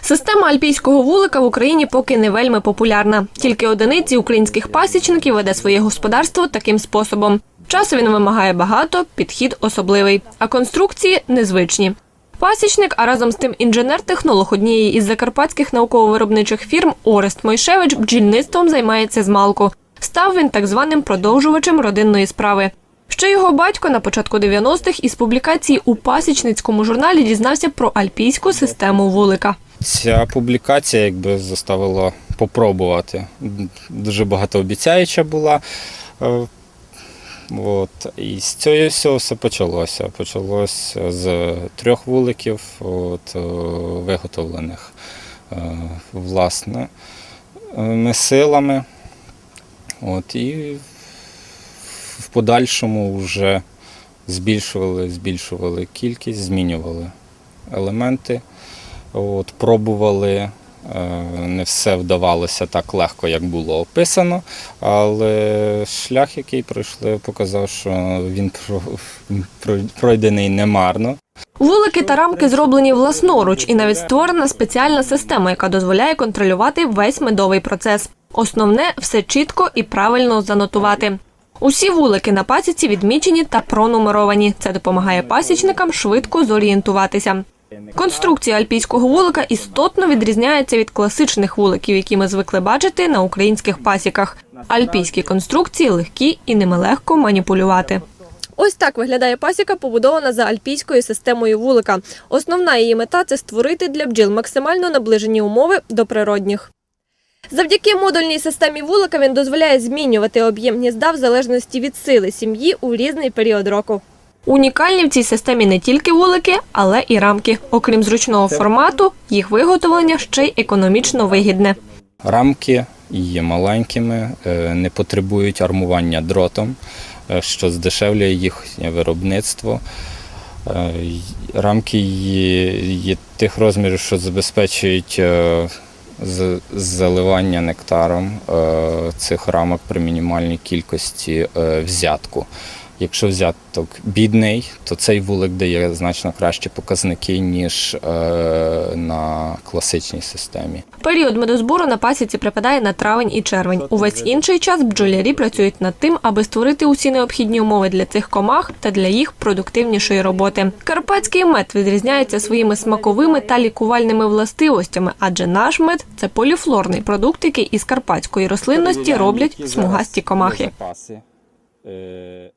Система альпійського вулика в Україні поки не вельми популярна. Тільки одиниці українських пасічників веде своє господарство таким способом. Часу він вимагає багато, підхід особливий, а конструкції незвичні. Пасічник, а разом з тим інженер-технолог однієї із закарпатських науково-виробничих фірм Орест Мойшевич бджільництвом займається з малку. Став він так званим продовжувачем родинної справи. Ще його батько на початку 90-х із публікації у пасічницькому журналі дізнався про альпійську систему вулика. Ця публікація якби заставила попробувати. Дуже багатообіцяюча була. Е, От. І з цього всього все почалося. Почалося з трьох вуликів, от, е, виготовлених е, власне силами. От, і в подальшому вже збільшували, збільшували кількість, змінювали елементи. От, пробували, е, не все вдавалося так легко, як було описано, але шлях, який пройшли, показав, що він про- про- пройдений немарно. Вулики та рамки зроблені власноруч, і навіть створена спеціальна система, яка дозволяє контролювати весь медовий процес. Основне все чітко і правильно занотувати. Усі вулики на пасіці відмічені та пронумеровані. Це допомагає пасічникам швидко зорієнтуватися. Конструкція альпійського вулика істотно відрізняється від класичних вуликів, які ми звикли бачити на українських пасіках. Альпійські конструкції легкі і ними легко маніпулювати. Ось так виглядає пасіка, побудована за альпійською системою вулика. Основна її мета це створити для бджіл максимально наближені умови до природних. Завдяки модульній системі вулика він дозволяє змінювати об'єм гнізда в залежності від сили сім'ї у різний період року. Унікальні в цій системі не тільки вулики, але і рамки. Окрім зручного формату, їх виготовлення ще й економічно вигідне. Рамки є маленькими, е, не потребують армування дротом, е, що здешевлює їхнє виробництво. Е, Рамки є, є тих розмірів, що забезпечують з- заливання нектаром е, цих рамок при мінімальній кількості е, взятку. Якщо взяток бідний, то цей вулик дає значно кращі показники, ніж е, на класичній системі. Період медозбору на пасіці припадає на травень і червень. Увесь інший час бджолярі працюють над тим, аби створити усі необхідні умови для цих комах та для їх продуктивнішої роботи. Карпатський мед відрізняється своїми смаковими та лікувальними властивостями, адже наш мед це поліфлорний продукт, який із карпатської рослинності роблять смугасті комахи. Запаси. Е,